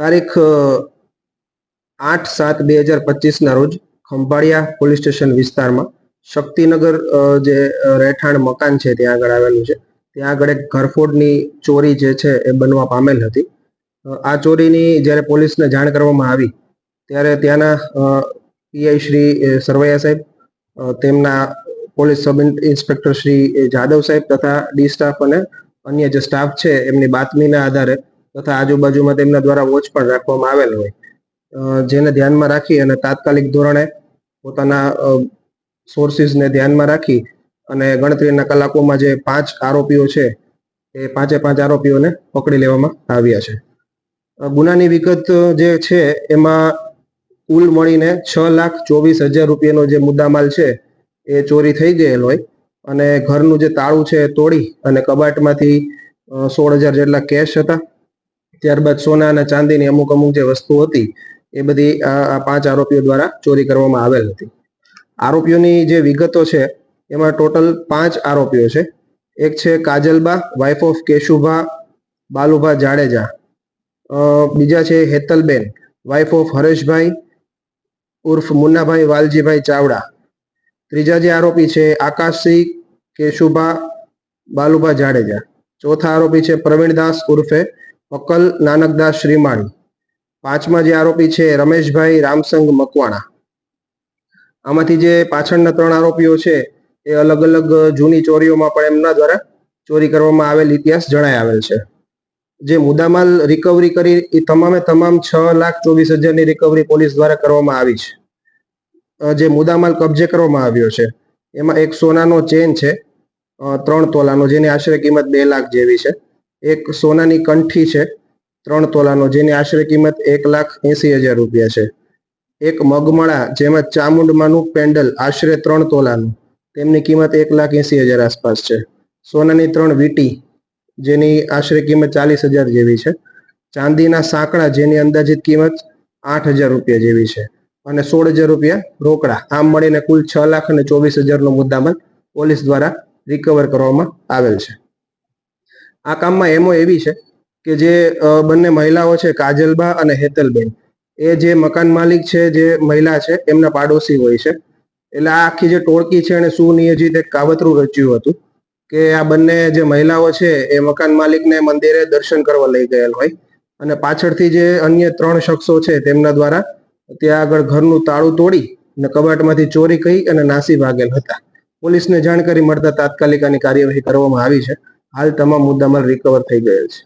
તારીખ આઠ સાત બે હજાર પચીસના રોજ ખંભાળિયા પોલીસ સ્ટેશન વિસ્તારમાં શક્તિનગર જે રહેઠાણ મકાન છે ત્યાં આગળ આવેલું છે. ત્યાં આગળ એક ઘરફોડની ચોરી જે છે એ બનવા પામેલ હતી. આ ચોરીની જ્યારે પોલીસને જાણ કરવામાં આવી, ત્યારે ત્યાંના પીઆઈ શ્રી સરવૈયા સાહેબ તેમના police sub inspector Shri Jadav સાહેબ તથા ડી સ્ટાફ અને અન્ય જે સ્ટાફ છે, એમની બાતમીના આધારે તથા આજુબાજુમાં તેમના દ્વારા વોચ પણ રાખવામાં આવેલ હોય. જેને ધ્યાનમાં રાખી અને તાત્કાલિક ધોરણે પોતાના સોર્સિસને ધ્યાનમાં રાખી અને ગણતરીના કલાકોમાં જે પાંચ આરોપીઓ છે, એ પાંચે પાંચ આરોપીઓને પકડી લેવામાં આવ્યા છે. ગુનાની વિગત જે છે, એમાં કુલ મળીને છ લાખ ચોવીસ હજાર રૂપિયાનો જે મુદ્દામાલ છે, એ ચોરી થઈ ગયેલ હોય. અને ઘરનું જે તાળું છે એ તોડી અને કબાટમાંથી સોળ હજાર જેટલા કેશ હતા. ત્યારબાદ સોના અને ચાંદીની અમુક અમુક જે વસ્તુ હતી, એ બધી આ પાંચ આરોપીઓ દ્વારા ચોરી કરવામાં આવેલ હતી. આરોપીઓની જે વિગતો છે, એમાં ટોટલ પાંચ આરોપીઓ છે. એક છે કાજલબા વાઇફ ઓફ કેશુભા, બાલુભા જાડેજા. બીજા છે હેતલબેન વાઇફ ઓફ હરેશભાઈ, ઉર્ફ મુન્નાભાઈ વાલજીભાઈ ચાવડા. ત્રીજા જે આરોપી છે, આકાશસિંહ, કેશુભા, બાલુભા જાડેજા. ચોથા આરોપી છે પ્રવીણદાસ ઉર્ફે પકલ નાનકદાસ શ્રીમાળી. પાંચમા જે આરોપી છે, રમેશભાઈ રામસંગ મકવાણા. આમાંથી જે પાછળના ત્રણ આરોપીઓ છે, એ અલગ અલગ જૂની ચોરીઓમાં પણ એમના દ્વારા ચોરી કરવામાં આવેલ ઇતિહાસ જણાય આવેલ છે. જે મુદ્દામાલ રિકવરી કરી, એ તમામે તમામ છ લાખ ચોવીસ હજારની રિકવરી પોલીસ દ્વારા કરવામાં આવી છે. જે મુદ્દામાલ કબજે કરવામાં આવ્યો છે, એમાં એક સોનાનો ચેન છે ત્રણ તોલાનો, જેની આશરે કિંમત બે લાખ જેવી છે. એક સોનાની કંઠી છે, ત્રણ તોલાનો, જેની આશરે કિંમત એક લાખ એસી હજાર રૂપિયા છે. એક મગમળા જેમાં ચામુંડમાનું પેન્ડલ આશરે ત્રણ તોલાનું, તેમની કિંમત એક લાખ એસી હજાર આસપાસ છે. સોનાની ત્રણ વીટી, જેની આશરે કિંમત ચાલીસ હજાર જેવી છે. ચાંદીના સાંકડા જેની અંદાજિત કિંમત આઠ હજાર રૂપિયા જેવી છે. અને સોળ હજાર રૂપિયા રોકડા, આમ મળીને કુલ છ લાખ અને ચોવીસ હજારનો મુદ્દામાલ પોલીસ દ્વારા રિકવર કરવામાં આવેલ છે. આ કામમાં એમો એવી છે કે જે બંને મહિલાઓ છે, કાજલબા અને હેતલબેન. એ જે મકાન માલિક છે, જે મહિલા છે, એમના પાડોશી હોય છે. એટલે આ આખી જે ટોળકી છે એને સુનિયોજિત એક કાવતરું રચ્યું હતું કે આ બંને જે મહિલાઓ છે, એ મકાન માલિકને મંદિરે દર્શન કરવા લઈ ગયેલ હોય. અને પાછળથી જે અન્ય ત્રણ શખ્સો છે, તેમના દ્વારા ત્યાં આગળ ઘરનું તાળું તોડી અને કબાટમાંથી ચોરી કરી અને નાસી ભાગેલ હતા. પોલીસને જાણકારી મળતા તાત્કાલિક આની કાર્યવાહી કરવામાં આવી છે. હાલ તમામ મુદ્દામાલ રિકવર થઈ ગયેલ છે.